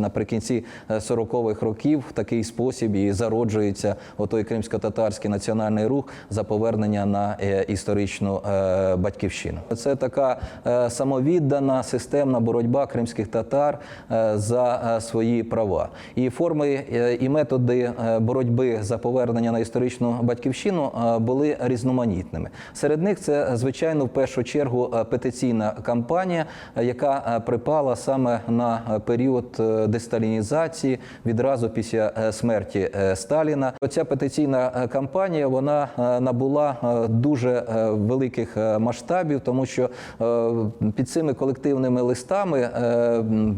Наприкінці е, 40-х років в такий спосіб і зароджується отой кримсько-татарський національний рух за повернення на е, історичну е, батьківщину. Це така е, самовіддана системна боротьба кримських татар е, за е, свої права. І форми е, і методи е, боротьби за повернення на історичну батьківщину е, були різноманітними. Серед них це звичайно в першу чергу е, петиційна кампанія, е, яка е, припала саме на е, період е, десталінізації відразу після е, смерті е, Сталіна. Оця петиційна е, кампанія вона набула дуже великих масштабів, тому що під цими колективними листами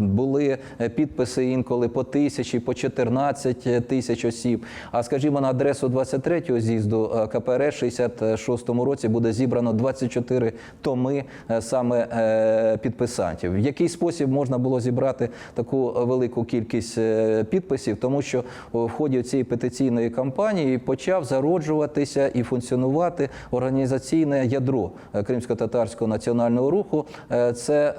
були підписи інколи по тисячі, по 14 тисяч осіб. А скажімо, на адресу 23-го з'їзду КПРС 66-му році буде зібрано 24 томи саме підписантів. В який спосіб можна було зібрати таку велику кількість е, підписів, тому що в ході цієї петиційної кампанії почав зароджуватися і функціонувати організаційне ядро е, кримсько-татарського національного руху. Е, Це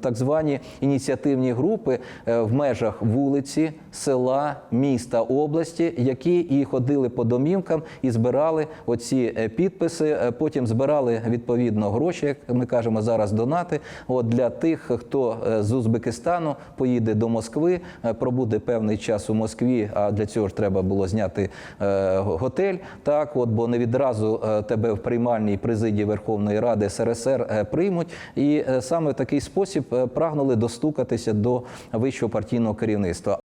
так звані ініціативні групи в межах вулиці, села, міста, області, які і ходили по домівкам і збирали оці підписи. Потім збирали відповідно гроші, як ми кажемо зараз, донати. От для тих, хто з Узбекистану поїде до Москви, е, пробуде певний час у Москві. А для цього ж треба було зняти е, готель. Так, от бо не відразу е, тебе в приймальній президії Верховної Ради СРСР приймуть. І саме в такий спосіб прагнули достукатися до вищого партійного керівництва.